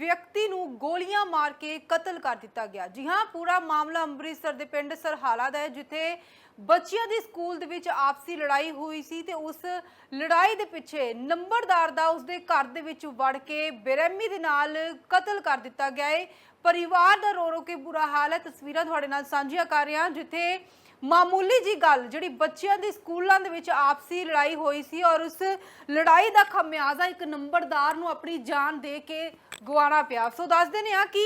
ਵਿਅਕਤੀ ਨੂੰ ਗੋਲੀਆਂ ਮਾਰ ਕੇ ਕਤਲ ਕਰ ਦਿੱਤਾ ਗਿਆ। ਜੀ ਹਾਂ, ਪੂਰਾ ਮਾਮਲਾ ਅੰਮ੍ਰਿਤਸਰ ਦੇ ਪਿੰਡ ਸਰਹਾਲਾ ਦਾ ਹੈ, ਜਿੱਥੇ ਬੱਚਿਆਂ ਦੀ ਸਕੂਲ ਦੇ ਵਿੱਚ ਆਪਸੀ ਲੜਾਈ ਹੋਈ ਸੀ ਤੇ ਉਸ ਲੜਾਈ ਦੇ ਪਿੱਛੇ ਨੰਬਰਦਾਰ ਦਾ ਉਸਦੇ ਘਰ ਦੇ ਵਿੱਚ ਵੜ ਕੇ ਬੇਰਹਿਮੀ ਦੇ ਨਾਲ ਕਤਲ ਕਰ ਦਿੱਤਾ ਗਿਆ ਹੈ। ਪਰਿਵਾਰ ਦਾ ਰੋ ਰੋ ਕੇ ਬੁਰਾ ਹਾਲ ਹੈ। ਤਸਵੀਰਾਂ ਤੁਹਾਡੇ ਨਾਲ ਸਾਂਝੀਆਂ ਕਰ ਰਿਹਾ ਜਿੱਥੇ ਮਾਮੂਲੀ ਜੀ ਗੱਲ, ਜਿਹੜੀ ਬੱਚਿਆਂ ਦੇ ਸਕੂਲਾਂ ਦੇ ਵਿੱਚ ਆਪਸੀ ਲੜਾਈ ਹੋਈ ਸੀ ਔਰ ਉਸ ਲੜਾਈ ਦਾ ਖਮਿਆਜ਼ਾ ਇੱਕ ਨੰਬਰਦਾਰ ਨੂੰ ਆਪਣੀ ਜਾਨ ਦੇ ਕੇ ਗਵਾਣਾ ਪਿਆ। ਸੋ ਦੱਸਦੇ ਨੇ ਆ ਕਿ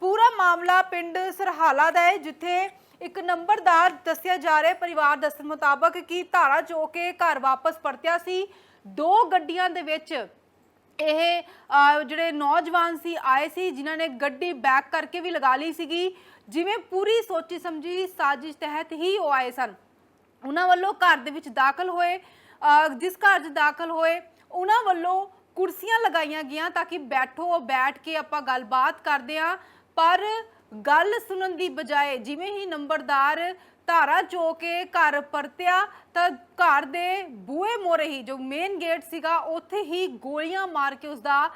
ਪੂਰਾ ਮਾਮਲਾ ਪਿੰਡ ਸਰਹਾਲਾ ਦਾ ਹੈ, ਜਿੱਥੇ ਇੱਕ ਨੰਬਰਦਾਰ ਦੱਸਿਆ ਜਾ ਰਿਹਾ ਪਰਿਵਾਰ ਦੱਸਣ ਮੁਤਾਬਕ ਕਿ ਧਾਰਾ ਚੋ ਕੇ ਘਰ ਵਾਪਸ ਪਰਤਿਆ ਸੀ। ਦੋ ਗੱਡੀਆਂ ਦੇ ਵਿੱਚ ਇਹ ਜਿਹੜੇ ਨੌਜਵਾਨ ਸੀ, ਆਏ ਸੀ, ਜਿਨ੍ਹਾਂ ਨੇ ਗੱਡੀ ਬੈਕ ਕਰਕੇ ਵੀ ਲਗਾ ਲਈ ਸੀਗੀ। ਜਿਵੇਂ ਪੂਰੀ ਸੋਚੀ ਸਮਝੀ ਸਾਜ਼ਿਸ਼ ਤਹਿਤ ਹੀ ਉਹ ਆਏ ਸਨ। ਉਹਨਾਂ ਵੱਲੋਂ ਘਰ ਦੇ ਵਿੱਚ ਦਾਖਲ ਹੋਏ ਜਿਸ ਘਰ 'ਚ ਦਾਖਲ ਹੋਏ, ਉਹਨਾਂ ਵੱਲੋਂ ਕੁਰਸੀਆਂ ਲਗਾਈਆਂ ਗਈਆਂ ਤਾਂ ਕਿ ਬੈਠੋ, ਬੈਠ ਕੇ ਆਪਾਂ ਗੱਲਬਾਤ ਕਰਦੇ ਹਾਂ। ਪਰ ਗੱਲ ਸੁਣਨ ਦੀ ਬਜਾਏ ਜਿਵੇਂ ਹੀ ਨੰਬਰਦਾਰ ਧਾਰਾ ਚੋ ਕੇ ਘਰ ਪਰਤਿਆ ਤਾਂ ਘਰ ਦੇ ਬੂਹੇ ਮੋਰੇ ਹੀ ਜੋ ਮੇਨ ਗੇਟ ਸੀਗਾ, ਉੱਥੇ ਹੀ ਗੋਲੀਆਂ ਮਾਰ ਕੇ ਉਸ ਦਾ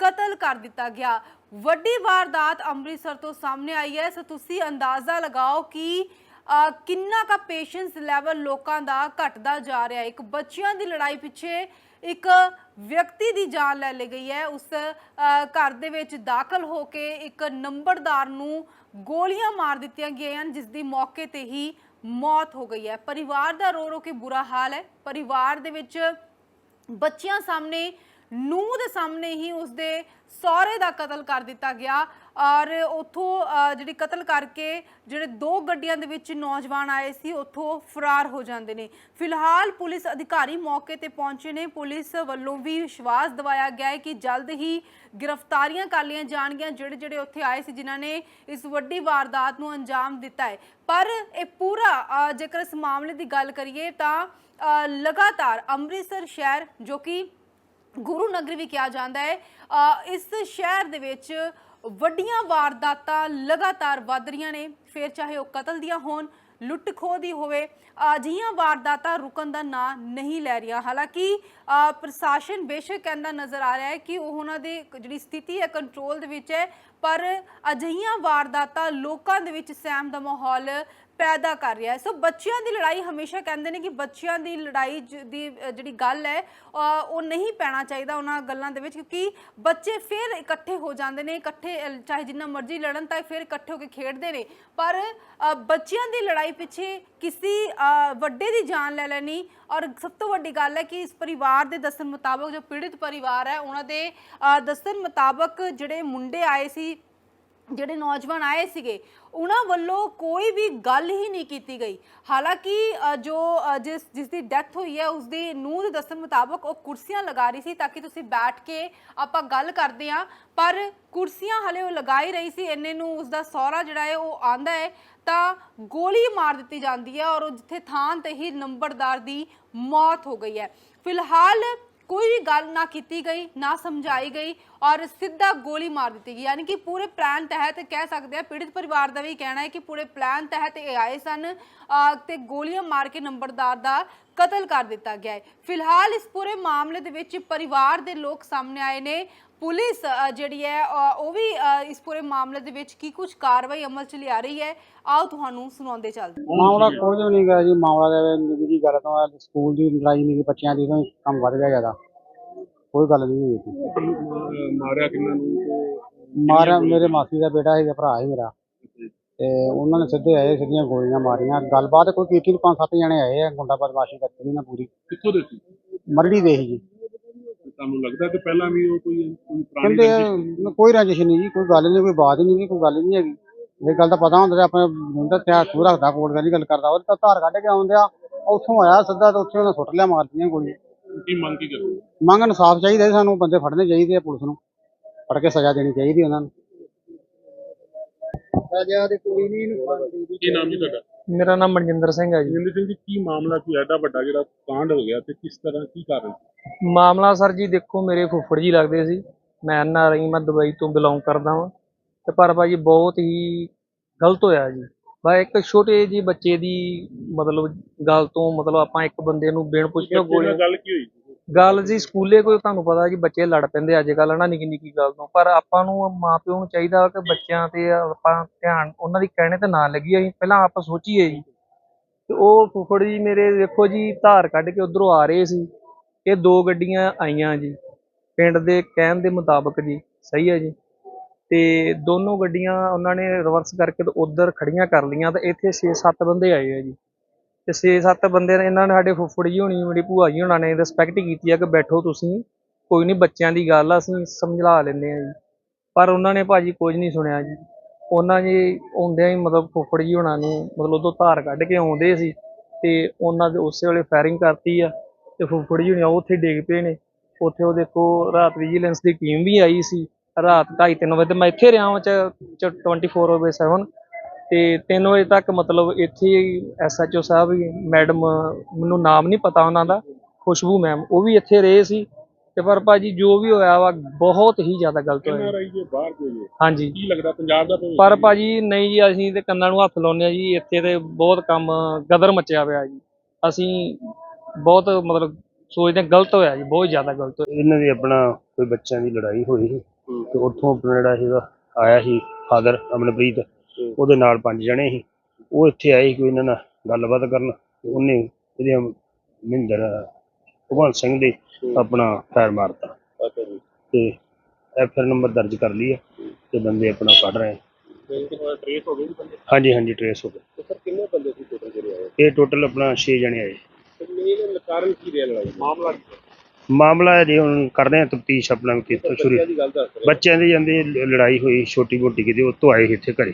ਕਤਲ ਕਰ ਦਿੱਤਾ ਗਿਆ। ਵੱਡੀ ਵਾਰਦਾਤ ਅੰਮ੍ਰਿਤਸਰ ਤੋਂ ਸਾਹਮਣੇ ਆਈ ਹੈ। ਸੋ ਤੁਸੀਂ ਅੰਦਾਜ਼ਾ ਲਗਾਓ ਕਿ ਕਿੰਨਾ ਕਾ ਪੇਸ਼ੈਂਸ ਲੈਵਲ ਲੋਕਾਂ ਦਾ ਘਟਦਾ ਜਾ ਰਿਹਾ ਹੈ। ਇੱਕ ਬੱਚਿਆਂ ਦੀ ਲੜਾਈ ਪਿੱਛੇ ਇੱਕ ਵਿਅਕਤੀ ਦੀ ਜਾਨ ਲੈ ਲਈ ਗਈ ਹੈ। ਉਸ ਘਰ ਦੇ ਵਿੱਚ ਦਾਖਲ ਹੋ ਕੇ ਇੱਕ ਨੰਬਰਦਾਰ ਨੂੰ ਗੋਲੀਆਂ ਮਾਰ ਦਿੱਤੀਆਂ ਗਈਆਂ ਹਨ, ਜਿਸ ਦੀ ਮੌਕੇ ਤੇ ਹੀ ਮੌਤ ਹੋ ਗਈ ਹੈ। ਪਰਿਵਾਰ ਦਾ ਰੋ ਰੋ ਕੇ ਬੁਰਾ ਹਾਲ ਹੈ। ਪਰਿਵਾਰ ਦੇ ਵਿੱਚ ਬੱਚਿਆਂ ਸਾਹਮਣੇ ਨੂੰਹ ਦੇ ਸਾਹਮਣੇ ਹੀ ਉਸਦੇ ਸਹੁਰੇ ਦਾ ਕਤਲ ਕਰ ਦਿੱਤਾ ਗਿਆ ਔਰ ਉਥੋਂ ਜਿਹੜੀ ਕਤਲ ਕਰਕੇ ਜਿਹੜੇ ਦੋ ਗੱਡੀਆਂ ਦੇ ਵਿੱਚ ਨੌਜਵਾਨ ਆਏ ਸੀ, ਉਥੋਂ ਫਰਾਰ ਹੋ ਜਾਂਦੇ ਨੇ। ਫਿਲਹਾਲ ਪੁਲਿਸ ਅਧਿਕਾਰੀ ਮੌਕੇ ਤੇ ਪਹੁੰਚੇ ਨੇ। ਪੁਲਿਸ ਵੱਲੋਂ ਵੀ ਵਿਸ਼ਵਾਸ ਦਿਵਾਇਆ ਗਿਆ ਹੈ ਕਿ ਜਲਦ ਹੀ ਗ੍ਰਿਫਤਾਰੀਆਂ ਕਰ ਲਈਆਂ ਜਾਣਗੀਆਂ। ਜਿਹੜੇ ਜਿਹੜੇ ਉੱਥੇ ਆਏ ਸੀ, ਜਿਨ੍ਹਾਂ ਨੇ ਇਸ ਵੱਡੀ ਵਾਰਦਾਤ ਨੂੰ ਅੰਜਾਮ ਦਿੱਤਾ ਹੈ। ਪਰ ਇਹ ਪੂਰਾ ਜੇਕਰ ਇਸ ਮਾਮਲੇ ਦੀ ਗੱਲ ਕਰੀਏ ਤਾਂ ਲਗਾਤਾਰ ਅੰਮ੍ਰਿਤਸਰ ਸ਼ਹਿਰ ਜੋ ਕਿ ਗੁਰੂ ਨਗਰੀ ਵੀ ਕਿਹਾ ਜਾਂਦਾ ਹੈ। ਇਸ ਸ਼ਹਿਰ ਦੇ ਵਿੱਚ ਵੱਡੀਆਂ ਵਾਰਦਾਤਾਂ ਲਗਾਤਾਰ ਵੱਧ ਰਹੀਆਂ ਨੇ। ਫਿਰ ਚਾਹੇ ਉਹ ਕਤਲ ਦੀਆਂ ਹੋਣ ਲੁੱਟ ਖੋਹ ਦੀ ਹੋਵੇ, ਅਜਿਹੀਆਂ ਵਾਰਦਾਤਾਂ ਰੁਕਣ ਦਾ ਨਾਂ ਨਹੀਂ ਲੈ ਰਹੀਆਂ। ਹਾਲਾਂਕਿ ਪ੍ਰਸ਼ਾਸਨ ਬੇਸ਼ੱਕ ਕਹਿੰਦਾ ਨਜ਼ਰ ਆ ਰਿਹਾ ਹੈ ਕਿ ਉਹ ਉਹਨਾਂ ਦੀ ਜਿਹੜੀ ਸਥਿਤੀ ਹੈ ਕੰਟਰੋਲ ਦੇ ਵਿੱਚ ਹੈ ਪਰ ਅਜਿਹੀਆਂ ਵਾਰਦਾਤਾਂ ਲੋਕਾਂ ਦੇ ਵਿੱਚ ਸਹਿਮ ਦਾ ਮਾਹੌਲ ਪੈਦਾ ਕਰ ਰਿਹਾ ਹੈ। ਸੋ ਬੱਚਿਆਂ ਦੀ ਲੜਾਈ ਹਮੇਸ਼ਾ ਕਹਿੰਦੇ ਨੇ ਕਿ ਬੱਚਿਆਂ ਦੀ ਲੜਾਈ ਜ- ਦੀ ਅ, ਜਿਹੜੀ ਗੱਲ ਹੈ ਅ, ਉਹ ਨਹੀਂ ਪੈਣਾ ਚਾਹੀਦਾ ਉਹਨਾਂ ਗੱਲਾਂ ਦੇ ਵਿੱਚ ਕਿਉਂਕਿ ਬੱਚੇ ਫਿਰ ਇਕੱਠੇ ਹੋ ਜਾਂਦੇ ਨੇ ਇਕੱਠੇ ਅ, ਚਾਹੇ ਜਿੰਨਾ ਮਰਜ਼ੀ ਲੜਨ ਤਾਂ ਫਿਰ ਇਕੱਠੇ ਹੋ ਕੇ ਖੇਡਦੇ ਨੇ। ਪਰ ਅ, ਬੱਚਿਆਂ ਦੀ ਲੜਾਈ ਪਿੱਛੇ ਕਿਸੇ ਅ, ਵੱਡੇ ਦੀ ਜਾਨ ਲੈ ਲੈਣੀ ਔਰ ਸਭ ਤੋਂ ਵੱਡੀ ਗੱਲ ਹੈ ਕਿ ਇਸ ਪਰਿਵਾਰ ਦੇ ਦੱਸਣ ਮੁਤਾਬਕ ਜੋ ਪੀੜਿਤ ਪਰਿਵਾਰ ਹੈ ਉਹਨਾਂ ਦੇ ਅ, ਦੱਸਣ ਮੁਤਾਬਕ ਜਿਹੜੇ ਮੁੰਡੇ ਆਏ ਸੀ ਜਿਹੜੇ ਨੌਜਵਾਨ ਆਏ ਸੀਗੇ ਉਹਨਾਂ ਵੱਲੋਂ ਕੋਈ ਵੀ ਗੱਲ ਹੀ ਨਹੀਂ ਕੀਤੀ ਗਈ। ਹਾਲਾਂਕਿ ਅ, ਜੋ ਅ, ਜਿਸ ਜਿਸ ਦੀ ਡੈਥ ਹੋਈ ਹੈ ਉਸ ਦੀ ਨੂੰਹ ਦੇ ਦੱਸਣ ਮੁਤਾਬਕ ਉਹ ਕੁਰਸੀਆਂ ਲਗਾ ਰਹੀ ਸੀ ਤਾਂ ਕਿ ਤੁਸੀਂ ਬੈਠ ਕੇ ਆਪਾਂ ਗੱਲ ਕਰਦੇ ਹਾਂ। ਪਰ ਕੁਰਸੀਆਂ ਹਲੇ ਉਹ ਲਗਾ ਹੀ ਰਹੀ ਸੀ ਇੰਨੇ ਨੂੰ ਉਸ ਦਾ ਸਹੁਰਾ ਜਿਹੜਾ ਹੈ ਉਹ ਆਂਦਾ ਹੈ ਤਾਂ ਗੋਲੀ ਮਾਰ ਦਿੱਤੀ ਜਾਂਦੀ ਹੈ ਔਰ ਉਹ ਜਿੱਥੇ ਥਾਂ ਤੇ ਹੀ ਨੰਬਰਦਾਰ ਦੀ ਮੌਤ ਹੋ ਗਈ ਹੈ। ਫਿਲਹਾਲ ਕੋਈ ਵੀ ਗੱਲ ਨਾ ਕੀਤੀ ਗਈ ਨਾ ਸਮਝਾਈ ਗਈ ਔਰ ਸਿੱਧਾ ਗੋਲੀ ਮਾਰ ਦਿੱਤੀ ਗਈ। ਯਾਨੀ ਕਿ ਪੂਰੇ ਪਲਾਨ ਤਹਿਤ ਕਹਿ ਸਕਦੇ ਆ ਪੀੜਿਤ ਪਰਿਵਾਰ ਦਾ ਵੀ ਕਹਿਣਾ ਹੈ ਕਿ ਪੂਰੇ ਪਲਾਨ ਤਹਿਤ ਇਹ ਆਏ ਸਨ ਅਹ, ਤੇ ਗੋਲੀਆਂ ਮਾਰ ਕੇ ਨੰਬਰਦਾਰ ਦਾ ਕਤਲ ਕਰ ਦਿੱਤਾ ਗਿਆ ਹੈ। ਫਿਲਹਾਲ ਇਸ ਪੂਰੇ ਮਾਮਲੇ ਦੇ ਵਿੱਚ ਪਰਿਵਾਰ ਦੇ ਲੋਕ ਸਾਹਮਣੇ ਆਏ ਨੇ। ਪੁਲਿਸ ਜਿਹੜੀ ਹੈ ਉਹ ਵੀ ਇਸ ਪੂਰੇ ਮਾਮਲੇ ਦੇ ਵਿੱਚ ਕੀ ਕੁਝ ਕਾਰਵਾਈ ਅਮਲ ਚ ਲਿਆ ਰਹੀ ਹੈ? ਆਓ ਤੁਹਾਨੂੰ ਸੁਣਾਉਂਦੇ ਚੱਲਦੇ ਹਾਂ। ਮਾਮਲਾ ਕੁਝ ਨਹੀਂ ਗਾ ਜੀ। ਮਾਮਲਾ ਦੇ ਨਿੱਜੀ ਦੀ ਗੱਲ ਤੋਂ ਆ, ਸਕੂਲ ਦੀ ਲੜਾਈ ਨਹੀਂ ਬੱਚਿਆਂ ਦੀ ਤੋਂ ਹੀ ਕੰਮ ਵੱਧ ਗਿਆ ਜ਼ਿਆਦਾ। ਕੋਈ ਗੱਲ ਨਹੀਂ ਹੋਈ। ਮਾਰਿਆ ਕਿੰਨਾਂ ਨੂੰ? ਮਾਰਿਆ ਮੇਰੇ ਮਾਸੀ ਦਾ ਬੇਟਾ ਸੀਗਾ ਭਰਾ ਸੀ ਮੇਰਾ। ਤੇ ਉਹਨਾਂ ਨੇ ਸਿੱਧੇ ਆਏ ਸਿੱਧੀਆਂ ਗੋਲੀਆਂ ਮਾਰੀਆਂ। ਗੱਲਬਾਤ ਕੋਈ ਕੀਤੀ ਨਹੀਂ ਪੰਜ ਸੱਤ ਜਣੇ ਆਏ ਆ ਗੁੰਡਾ ਬਦਮਾਸ਼ੀ ਕਰਤੀ ਨਾ ਪੂਰੀ। ਕਿੱਥੋਂ ਦੇ ਸੀ? ਮਰੜੀ ਦੇ ਸੀ ਜੀ। ਤੁਹਾਨੂੰ ਲੱਗਦਾ ਕਿ ਪਹਿਲਾਂ ਵੀ ਉਹ ਕੋਈ ਕੋਈ ਪੁਰਾਣੀ ਕਹਿੰਦੇ ਰੰਜਿਸ਼ ਕੋਈ ਰੰਜਿਸ਼ ਨਹੀਂ ਜੀ ਕੋਈ ਗੱਲ ਨਹੀਂ ਕੋਈ ਬਾਤ ਹੀ ਨਹੀਂ ਜੀ ਕੋਈ ਗੱਲ ਨਹੀਂ ਹੈਗੀ। ਇਹ ਗੱਲ ਦਾ ਪਤਾ ਹੁੰਦਾ ਤੇ ਆਪਣੇ ਮੁੰਡਾ ਤੇ ਹੱਥ ਰੱਖਦਾ ਕੋਲ ਦਾ ਨਹੀਂ ਗੱਲ ਕਰਦਾ ਉਹ ਤਾਂ ਧਾਰ ਕੱਢ ਕੇ ਆਉਂਦੇ ਆ ਉੱਥੋਂ ਆਇਆ ਸਿੱਧਾ ਤੇ ਉੱਥੇ ਉਹਨੇ ਸੁੱਟ ਲਿਆ ਮਾਰਤੀਆਂ ਗੋਲੀਆਂ ਕੀ ਮੰਗ ਕੀ ਕਰਦੇ ਮੰਗ ਇਨਸਾਫ ਚਾਹੀਦਾ ਜੀ ਸਾਨੂੰ ਬੰਦੇ ਫੜਨੇ ਚਾਹੀਦੇ ਆ ਪੁਲਿਸ ਨੂੰ ਫੜ ਕੇ ਸਜ਼ਾ ਦੇਣੀ ਚਾਹੀਦੀ ਉਹਨਾਂ ਨੂੰ। ਸਜ਼ਾ ਦੇ ਕੋਈ ਨਹੀਂ ਕੀ ਨਾਮ ਜੀ ਤੁਹਾਡਾ? ਮੇਰਾ ਨਾਮ ਮਨਜਿੰਦਰ ਸਿੰਘ ਹੈ ਜੀ। ਜਿੰਦਰ ਸਿੰਘ ਜੀ ਕੀ ਮਾਮਲਾ ਕੀ ਐਡਾ ਵੱਡਾ ਜਿਹੜਾ ਕਾਂਡ ਹੋ ਗਿਆ ਤੇ ਕਿਸ ਤਰ੍ਹਾਂ ਕੀ ਕਾਰਨ? ਮਾਮਲਾ ਸਰ ਜੀ ਦੇਖੋ ਮੇਰੇ ਫੁੱਫੜ ਜੀ ਲੱਗਦੇ ਸੀ। ਮੈਂ ਆਰ ਆਈ ਮੈਂ ਦੁਬਈ ਤੋਂ ਬਿਲੋਂਗ ਕਰਦਾ ਹਾਂ ਤੇ ਪਰ ਭਾਜੀ ਬਹੁਤ ਹੀ ਗਲਤ ਹੋਇਆ ਜੀ। ਬਾ ਇੱਕ ਛੋਟੇ ਜੀ ਬੱਚੇ ਦੀ ਮਤਲਬ ਗੱਲ ਤੋਂ ਮਤਲਬ ਆਪਾਂ ਇੱਕ ਬੰਦੇ ਨੂੰ ਬਿਨ ਪੁੱਛੇ ਗੋਲੀ ਗੱਲ ਕੀ ਹੋਈ? ਗੱਲ ਜੀ ਸਕੂਲੇ ਕੋਈ ਤੁਹਾਨੂੰ ਪਤਾ ਜੀ ਬੱਚੇ ਲੜ ਪੈਂਦੇ ਅੱਜ ਕੱਲ੍ਹ ਨਾ ਨਿੱਕੀ ਨਿੱਕੀ ਗੱਲ ਤੋਂ। ਪਰ ਆਪਾਂ ਨੂੰ ਮਾਪਿਓ ਨੂੰ ਚਾਹੀਦਾ ਕਿ ਬੱਚਿਆਂ ਤੇ ਆਪਾਂ ਧਿਆਨ ਉਹਨਾਂ ਦੀ ਕਹਿਣੇ ਤੇ ਨਾ ਲੱਗੀਏ ਅਸੀਂ। ਪਹਿਲਾਂ ਆਪਾਂ ਸੋਚੀਏ ਜੀ। ਤੇ ਉਹ ਫੁੱਫੜ ਜੀ ਮੇਰੇ ਦੇਖੋ ਜੀ, ਧਾਰ ਕੱਢ ਕੇ ਉਧਰੋਂ ਆ ਰਹੇ ਸੀ। ਇਹ ਦੋ ਗੱਡੀਆਂ ਆਈਆਂ ਜੀ, ਪਿੰਡ ਦੇ ਕਹਿਣ ਦੇ ਮੁਤਾਬਕ ਜੀ। ਸਹੀ ਹੈ ਜੀ। ਤੇ ਦੋਨੋਂ ਗੱਡੀਆਂ ਉਹਨਾਂ ਨੇ ਰਿਵਰਸ ਕਰਕੇ ਤੇ ਉਧਰ ਖੜੀਆਂ ਕਰ ਲਈਆਂ ਤੇ ਇੱਥੇ 6-7 ਬੰਦੇ ਆਏ ਆ ਜੀ। ਤੇ 6-7 ਬੰਦੇ ਨੇ ਇਹਨਾਂ ਨੇ ਸਾਡੇ ਫੁੱਫੜ ਜੀ ਹੋਣੀ, ਮੇਰੀ ਭੂਆ ਜੀ ਹੋਣਾ ਨੇ ਰਿਸਪੈਕਟ ਕੀਤੀ ਆ ਕਿ ਬੈਠੋ ਤੁਸੀਂ। ਕੋਈ ਨਹੀਂ ਬੱਚਿਆਂ ਦੀ ਗੱਲ ਆ, ਅਸੀਂ ਸਮਝਾ ਲੈਂਦੇ ਆ ਜੀ। ਪਰ ਉਹਨਾਂ ਨੇ ਭਾਜੀ ਕੁਝ ਨਹੀਂ ਸੁਣਿਆ ਜੀ। ਉਹਨਾਂ ਜੀ ਆਉਂਦਿਆਂ ਹੀ ਮਤਲਬ ਫੁੱਫੜ ਜੀ ਹੋਣਾ ਨੂੰ ਮਤਲਬ ਉਦੋਂ ਧਾਰ ਕੱਢ ਕੇ ਆਉਂਦੇ ਸੀ ਤੇ ਉਹਨਾਂ ਦੇ ਉਸੇ ਵੇਲੇ ਫਾਇਰਿੰਗ ਕਰਤੀ ਆ ਤੇ ਫੁੱਫੜ ਜੀ ਹੋਣੀ ਉਹ ਉੱਥੇ ਡਿੱਗ ਪਏ ਨੇ। ਉੱਥੇ ਉਹ ਦੇਖੋ ਰਾਤ ਵਿਜੀਲੈਂਸ ਦੀ ਟੀਮ ਵੀ ਆਈ ਸੀ। ਰਾਤ 2:30 ਵਜੇ ਤੇ ਮੈਂ ਇੱਥੇ ਰਿਹਾ ਹਾਂ ਚ ਚ 24 ਬਾਏ 7 ਤੇ 3 ਵਜੇ ਤੱਕ ਮਤਲਬ ਇੱਥੇ ਐਸਐਚਓ ਸਾਹਿਬ ਵੀ ਮੈਡਮ ਮੈਨੂੰ ਨਾਮ ਨਹੀਂ ਪਤਾ ਉਹਨਾਂ ਦਾ ਖੁਸ਼ਬੂ ਮੈਮ ਉਹ ਵੀ ਇੱਥੇ ਰਹੇ ਸੀ। ਤੇ ਪਰ ਭਾਜੀ ਜੋ ਵੀ ਹੋਇਆ ਵਾ ਬਹੁਤ ਹੀ ਜ਼ਿਆਦਾ ਗਲਤ ਹੋਇਆ। ਬਾਹਰ ਹਾਂਜੀ। ਕੀ ਲੱਗਦਾ ਪੰਜਾਬ ਦਾ ਪਰ? ਭਾਜੀ ਨਹੀਂ ਜੀ ਅਸੀਂ ਤੇ ਕੰਨਾਂ ਨੂੰ ਹੱਥ ਲਾਉਂਦੇ ਆ ਜੀ ਇੱਥੇ ਤੇ ਬਹੁਤ ਕੰਮ ਗਦਰ ਮਚਿਆ ਪਿਆ ਜੀ। ਅਸੀਂ ਬਹੁਤ ਮਤਲਬ ਸੋਚਦੇ ਹਾਂ ਗਲਤ ਹੋਇਆ ਜੀ ਬਹੁਤ ਜ਼ਿਆਦਾ ਗਲਤ ਹੋਇਆ। ਇਹਨਾਂ ਦੀ ਆਪਣਾ ਕੋਈ ਬੱਚਿਆਂ ਦੀ ਲੜਾਈ ਹੋਈ ਸੀ ਤੇ ਉੱਥੋਂ ਆਪਣਾ ਜਿਹੜਾ ਸੀਗਾ ਆਇਆ ਸੀ ਫਾਦਰ ਅਮਨਪ੍ਰੀਤ। ਉਹਦੇ ਨਾਲ ਪੰਜ ਜਣੇ ਸੀ। ਉਹ ਇੱਥੇ ਆਏ ਸੀ ਕੋਈ ਇਹਨਾਂ ਨਾਲ ਗੱਲਬਾਤ ਕਰਨ। ਉਹਨੇ ਇਹਦੇ ਮਹਿੰਦਰ ਭਗਵੰਤ ਸਿੰਘ ਦੇ ਆਪਣਾ ਫੈਰ ਮਾਰਤਾ। ਅੱਛਾ ਜੀ। ਤੇ ਨੰਬਰ ਦਰਜ ਕਰ ਲਈ ਹੈ। ਤੇ ਬੰਦੇ ਆਪਣਾ ਕੱਢ ਰਹੇ ਤੇ ਕਿਹੜਾ ਟ੍ਰੇਸ ਹੋ ਗਏ ਜੀ ਬੰਦੇ? ਹਾਂਜੀ ਹਾਂਜੀ ਟਰੇਸ ਹੋ ਗਏ। ਤੇ ਸਰ ਕਿੰਨੇ ਬੰਦੇ ਸੀ ਟੋਟਲ ਜਿਹੜੇ ਆਏ? ਇਹ ਟੋਟਲ ਆਪਣਾ 6 ਜਣੇ ਆਏ। ਮੇਨ ਕਾਰਨ ਕੀ ਰਿਹਾ ਲੜਾਈ? ਮਾਮਲਾ? ਮਾਮਲਾ ਜੀ ਹੁਣ ਕਰਦੇ ਆ ਤਫਤੀਸ਼ ਆਪਣਾ ਕਿੱਥੋਂ ਸ਼ੁਰੂ। ਬੱਚਿਆਂ ਦੀ ਜਾਂਦੀ ਲੜਾਈ ਹੋਈ ਛੋਟੀ ਮੋਟੀ ਕਿਤੇ ਉਹ ਤੋਂ ਆਏ ਇੱਥੇ ਘਰੇ।